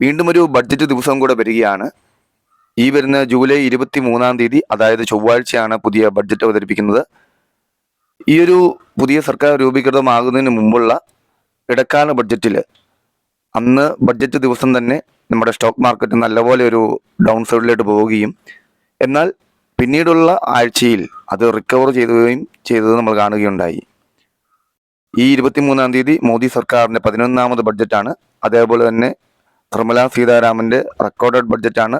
വീണ്ടും ഒരു ബഡ്ജറ്റ് ദിവസം കൂടെ വരികയാണ്. ഈ വരുന്ന ജൂലൈ ഇരുപത്തി മൂന്നാം തീയതി അതായത് ചൊവ്വാഴ്ചയാണ് പുതിയ ബഡ്ജറ്റ് അവതരിപ്പിക്കുന്നത്. ഈ ഒരു പുതിയ സർക്കാർ രൂപീകൃതമാകുന്നതിന് മുമ്പുള്ള ഇടക്കാല ബഡ്ജറ്റിൽ അന്ന് ബഡ്ജറ്റ് ദിവസം തന്നെ നമ്മുടെ സ്റ്റോക്ക് മാർക്കറ്റ് നല്ലപോലെ ഒരു ഡൗൺ സൈഡിലോട്ട് പോവുകയും എന്നാൽ പിന്നീടുള്ള ആഴ്ചയിൽ അത് റിക്കവർ ചെയ്തുകയും ചെയ്തത് നമ്മൾ കാണുകയുണ്ടായി. ഈ ഇരുപത്തിമൂന്നാം തീയതി മോദി സർക്കാരിന്റെ പതിനൊന്നാമത് ബഡ്ജറ്റാണ് അതേപോലെ തന്നെ നിർമ്മലാ സീതാരാമന്റെ റെക്കോർഡഡ് ബഡ്ജറ്റാണ്.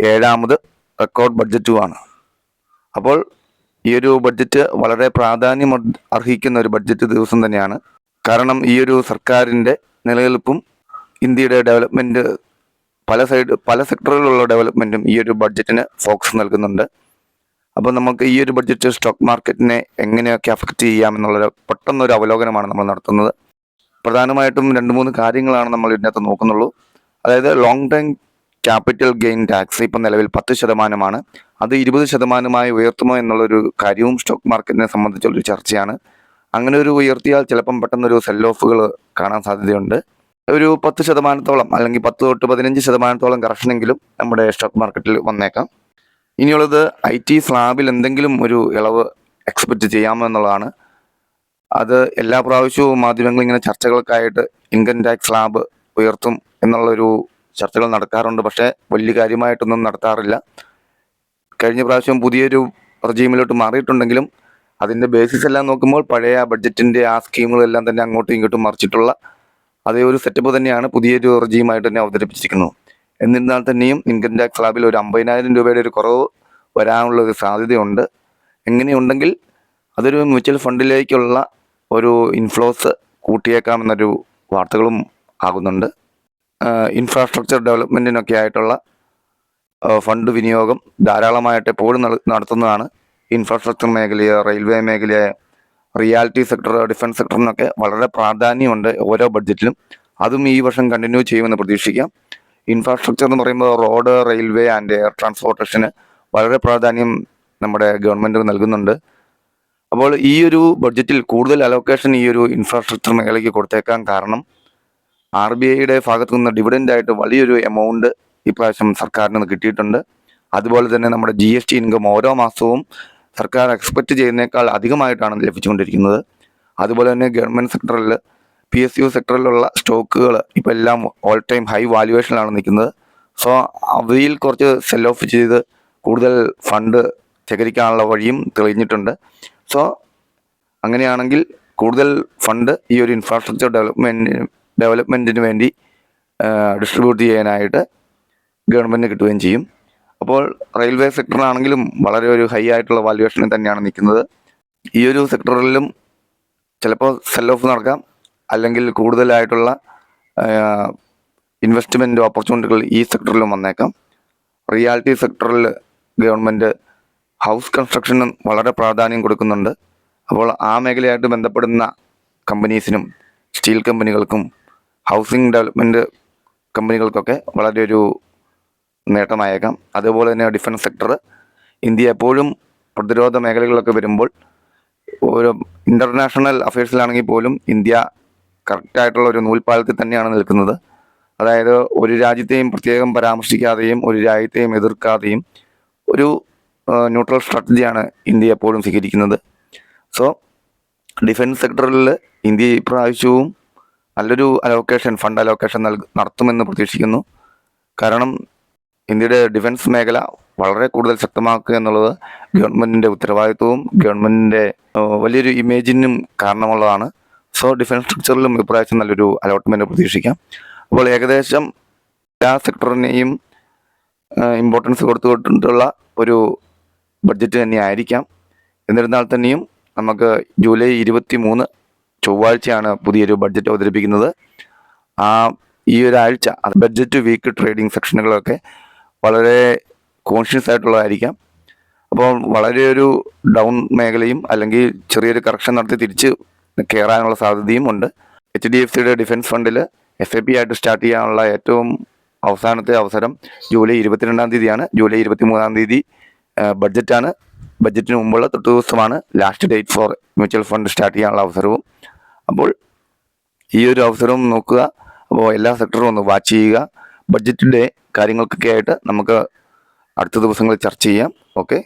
ഏഴാമത് റെക്കോർഡ് ബഡ്ജറ്റുമാണ്. അപ്പോൾ ഈ ഒരു ബഡ്ജറ്റ് വളരെ പ്രാധാന്യം അർഹിക്കുന്ന ഒരു ബഡ്ജറ്റ് ദിവസം തന്നെയാണ്. കാരണം ഈ ഒരു സർക്കാരിന്റെ നിലനിൽപ്പും ഇന്ത്യയുടെ ഡെവലപ്മെന്റ് പല സൈഡ് പല സെക്ടറുകളിലുള്ള ഡെവലപ്മെന്റും ഈ ഒരു ബഡ്ജറ്റിന് ഫോക്കസ് നൽകുന്നുണ്ട്. അപ്പോൾ നമുക്ക് ഈ ഒരു ബഡ്ജറ്റ് സ്റ്റോക്ക് മാർക്കറ്റിനെ എങ്ങനെയൊക്കെ അഫക്റ്റ് ചെയ്യാമെന്നുള്ളൊരു പെട്ടെന്നൊരു അവലോകനമാണ് നമ്മൾ നടത്തുന്നത്. പ്രധാനമായിട്ടും രണ്ട് മൂന്ന് കാര്യങ്ങളാണ് നമ്മൾ ഇതിനകത്ത് നോക്കുന്നുള്ളൂ. അതായത് long time capital gain tax ഇപ്പം നിലവിൽ പത്ത് ശതമാനമാണ്. അത് ഇരുപത് ശതമാനമായി ഉയർത്തുമോ എന്നുള്ളൊരു കാര്യവും സ്റ്റോക്ക് മാർക്കറ്റിനെ സംബന്ധിച്ചുള്ളൊരു ചർച്ചയാണ്. അങ്ങനെ ഒരു ഉയർത്തിയാൽ ചിലപ്പം പെട്ടെന്നൊരു സെൽ ഓഫുകൾ കാണാൻ സാധ്യതയുണ്ട്. ഒരു പത്ത് ശതമാനത്തോളം അല്ലെങ്കിൽ പത്ത് തൊട്ട് പതിനഞ്ച് ശതമാനത്തോളം കറക്ഷനെങ്കിലും നമ്മുടെ സ്റ്റോക്ക് മാർക്കറ്റിൽ വന്നേക്കാം. ഇനിയുള്ളത് ഐ ടി സ്ലാബിൽ എന്തെങ്കിലും ഒരു ഇളവ് എക്സ്പെക്റ്റ് ചെയ്യാമെന്നുള്ളതാണ് അത് എല്ലാ പ്രാവശ്യവും മാധ്യമങ്ങൾ ഇങ്ങനെ ചർച്ചകൾക്കായിട്ട് ഇൻകം ടാക്സ് സ്ലാബ് ഉയർത്തും എന്നുള്ളൊരു ചർച്ചകൾ നടക്കാറുണ്ട്. പക്ഷേ വലിയ കാര്യമായിട്ടൊന്നും നടത്താറില്ല. കഴിഞ്ഞ പ്രാവശ്യം പുതിയൊരു റജീമിലോട്ട് മാറിയിട്ടുണ്ടെങ്കിലും അതിന്റെ ബേസിസ് എല്ലാം നോക്കുമ്പോൾ പഴയ ബഡ്ജറ്റിന്റെ ആ സ്കീമുകളെല്ലാം തന്നെ അങ്ങോട്ടും ഇങ്ങോട്ടും മറിച്ചിട്ടുള്ള അതേ ഒരു സെറ്റപ്പ് തന്നെയാണ് പുതിയൊരു റജീമായിട്ട് തന്നെ അവതരിപ്പിച്ചിരിക്കുന്നത്. എന്നിരുന്നാൽ തന്നെയും ഇൻകം ടാക്സ് സ്ലാബിൽ ഒരു അമ്പതിനായിരം രൂപയുടെ ഒരു കുറവ് വരാനുള്ള ഒരു സാധ്യതയുണ്ട്. എങ്ങനെയുണ്ടെങ്കിൽ അതൊരു മ്യൂച്വൽ ഫണ്ടിലേക്കുള്ള ഒരു ഇൻഫ്ലോസ് കൂട്ടിയേക്കാമെന്നൊരു വാർത്തകളും ആകുന്നുണ്ട്. ഇൻഫ്രാസ്ട്രക്ചർ ഡെവലപ്മെന്റിനൊക്കെ ആയിട്ടുള്ള ഫണ്ട് വിനിയോഗം ധാരാളമായിട്ട് എപ്പോഴും നടത്തുന്നതാണ്. ഇൻഫ്രാസ്ട്രക്ചർ മേഖലയെ റെയിൽവേ മേഖലയെ റിയാലിറ്റി സെക്ടർ ഡിഫൻസ് സെക്ടറിനൊക്കെ വളരെ പ്രാധാന്യമുണ്ട് ഓരോ ബഡ്ജറ്റിലും അതും ഈ വർഷം കണ്ടിന്യൂ ചെയ്യുമെന്ന് പ്രതീക്ഷിക്കാം. ഇൻഫ്രാസ്ട്രക്ചർ എന്ന് പറയുമ്പോൾ റോഡ് റെയിൽവേ ആൻഡ് എയർ ട്രാൻസ്പോർട്ടേഷന് വളരെ പ്രാധാന്യം നമ്മുടെ ഗവൺമെന്റ് നൽകുന്നുണ്ട്. അപ്പോൾ ഈ ഒരു ബഡ്ജറ്റിൽ കൂടുതൽ അലോക്കേഷൻ ഈ ഒരു ഇൻഫ്രാസ്ട്രക്ചർ മേഖലയ്ക്ക് കൊടുത്തേക്കാൻ കാരണം ആർ ബി ഐയുടെ ഭാഗത്തു നിന്ന് ഡിവിഡന്റ് ആയിട്ട് വലിയൊരു എമൗണ്ട് ഇപ്രാവശ്യം സർക്കാരിന് കിട്ടിയിട്ടുണ്ട്. അതുപോലെ തന്നെ നമ്മുടെ ജി എസ് ടി ഇൻകം ഓരോ മാസവും സർക്കാർ എക്സ്പെക്റ്റ് ചെയ്യുന്നേക്കാൾ അധികമായിട്ടാണ് ലഭിച്ചുകൊണ്ടിരിക്കുന്നത്. അതുപോലെ തന്നെ ഗവൺമെന്റ് സെക്ടറിൽ പി എസ് യു സെക്ടറിലുള്ള സ്റ്റോക്കുകൾ ഇപ്പോൾ എല്ലാം ഓൾ ടൈം ഹൈ വാല്യുവേഷനിലാണ് നിൽക്കുന്നത്. സോ അവയിൽ കുറച്ച് സെൽ ഓഫ് ചെയ്ത് കൂടുതൽ ഫണ്ട് ശേഖരിക്കാനുള്ള വഴിയും തെളിഞ്ഞിട്ടുണ്ട്. സോ അങ്ങനെയാണെങ്കിൽ കൂടുതൽ ഫണ്ട് ഈ ഒരു ഇൻഫ്രാസ്ട്രക്ചർ ഡെവലപ്മെന്റ് ഡെവലപ്മെന്റിന് വേണ്ടി ഡിസ്ട്രിബ്യൂട്ട് ചെയ്യാനായിട്ട് ഗവൺമെന്റിന് കിട്ടുകയും ചെയ്യും. അപ്പോൾ റെയിൽവേ സെക്ടറിനാണെങ്കിലും വളരെ ഒരു ഹൈ ആയിട്ടുള്ള വാല്യുവേഷനിൽ തന്നെയാണ് നിൽക്കുന്നത്. ഈ ഒരു സെക്ടറിലും ചിലപ്പോൾ സെൽ ഓഫ് നടക്കാം. അല്ലെങ്കിൽ കൂടുതലായിട്ടുള്ള ഇൻവെസ്റ്റ്മെന്റ് ഓപ്പർച്യൂണിറ്റികൾ ഈ സെക്ടറിലും വന്നേക്കാം. റിയാലിറ്റി സെക്ടറിൽ ഗവൺമെന്റ് ഹൗസ് കൺസ്ട്രക്ഷനും വളരെ പ്രാധാന്യം കൊടുക്കുന്നുണ്ട്. അപ്പോൾ ആ മേഖലയായിട്ട് ബന്ധപ്പെടുന്ന കമ്പനീസിനും സ്റ്റീൽ കമ്പനികൾക്കും ഹൗസിംഗ് ഡെവലപ്മെന്റ് കമ്പനികൾക്കൊക്കെ വളരെ ഒരു നേട്ടമായേക്കാം. അതുപോലെ തന്നെ ഡിഫൻസ് സെക്ടർ ഇന്ത്യ എപ്പോഴും പ്രതിരോധ മേഖലകളിലൊക്കെ വരുമ്പോൾ ഒരു ഇന്റർനാഷണൽ അഫയേഴ്സിലാണെങ്കിൽ പോലും ഇന്ത്യ കറക്റ്റായിട്ടുള്ള ഒരു നൂൽപ്പാലത്തിൽ തന്നെയാണ് നിൽക്കുന്നത്. അതായത് ഒരു രാജ്യത്തെയും പ്രത്യേകം പരാമർശിക്കാതെയും ഒരു രാജ്യത്തെയും എതിർക്കാതെയും ഒരു ന്യൂട്രൽ സ്ട്രാറ്റജിയാണ് ഇന്ത്യ എപ്പോഴും സ്വീകരിക്കുന്നത്. സോ ഡിഫൻസ് സെക്ടറിൽ ഇന്ത്യ ഇപ്രാവശ്യവും നല്ലൊരു അലോക്കേഷൻ ഫണ്ട് അലോക്കേഷൻ നൽക നടത്തുമെന്ന് പ്രതീക്ഷിക്കുന്നു. കാരണം ഇന്ത്യയുടെ ഡിഫൻസ് മേഖല വളരെ കൂടുതൽ ശക്തമാക്കുക എന്നുള്ളത് ഗവൺമെന്റിന്റെ ഉത്തരവാദിത്വവും ഗവൺമെന്റിന്റെ വലിയൊരു ഇമേജിനും കാരണമുള്ളതാണ്. സോ ഡിഫൻസ് സ്ട്രക്ചറിലും ഇപ്രാവശ്യം നല്ലൊരു അലോട്ട്മെന്റ് പ്രതീക്ഷിക്കാം. അപ്പോൾ ഏകദേശം എല്ലാ സെക്ടറിനെയും ഇമ്പോർട്ടൻസ് കൊടുത്തുകൊണ്ടിട്ടുള്ള ഒരു ബഡ്ജറ്റ് തന്നെ ആയിരിക്കാം എന്നിരുന്നാൽ തന്നെയും നമുക്ക് ജൂലൈ ഇരുപത്തി മൂന്ന് ചൊവ്വാഴ്ചയാണ് പുതിയൊരു ബഡ്ജറ്റ് അവതരിപ്പിക്കുന്നത്. ആ ഈ ഒരാഴ്ച ബഡ്ജറ്റ് വീക്ക് ട്രേഡിംഗ് സെക്ഷനുകളൊക്കെ വളരെ കോൺഷ്യസ് ആയിട്ടുള്ളതായിരിക്കാം. അപ്പോൾ വളരെ ഒരു ഡൗൺ മേഖലയും അല്ലെങ്കിൽ ചെറിയൊരു കറക്ഷൻ നടത്തി തിരിച്ച് കയറാനുള്ള സാധ്യതയും ഉണ്ട്. എച്ച് ഡി എഫ് സിയുടെ ഡിഫൻസ് ഫണ്ടിൽ എസ് എ പി ആയിട്ട് സ്റ്റാർട്ട് ചെയ്യാനുള്ള ഏറ്റവും അവസാനത്തെ അവസരം ജൂലൈ ഇരുപത്തിരണ്ടാം തീയതിയാണ്. ജൂലൈ ഇരുപത്തി മൂന്നാം തീയതി ബഡ്ജറ്റാണ്. ബഡ്ജറ്റിന് മുമ്പുള്ള തൊട്ട് ദിവസമാണ് last date for mutual fund start ചെയ്യാനുള്ള അവസരവും. അപ്പോൾ ഈ ഒരു അവസരം നോക്കുക. അപ്പോൾ എല്ലാ സെക്ടറും ഒന്ന് വാച്ച് ചെയ്യുക. ബഡ്ജറ്റിന്റെ കാര്യങ്ങൾക്കൊക്കെ ആയിട്ട് നമുക്ക് അടുത്ത ദിവസങ്ങളിൽ ചർച്ച ചെയ്യാം. ഓക്കെ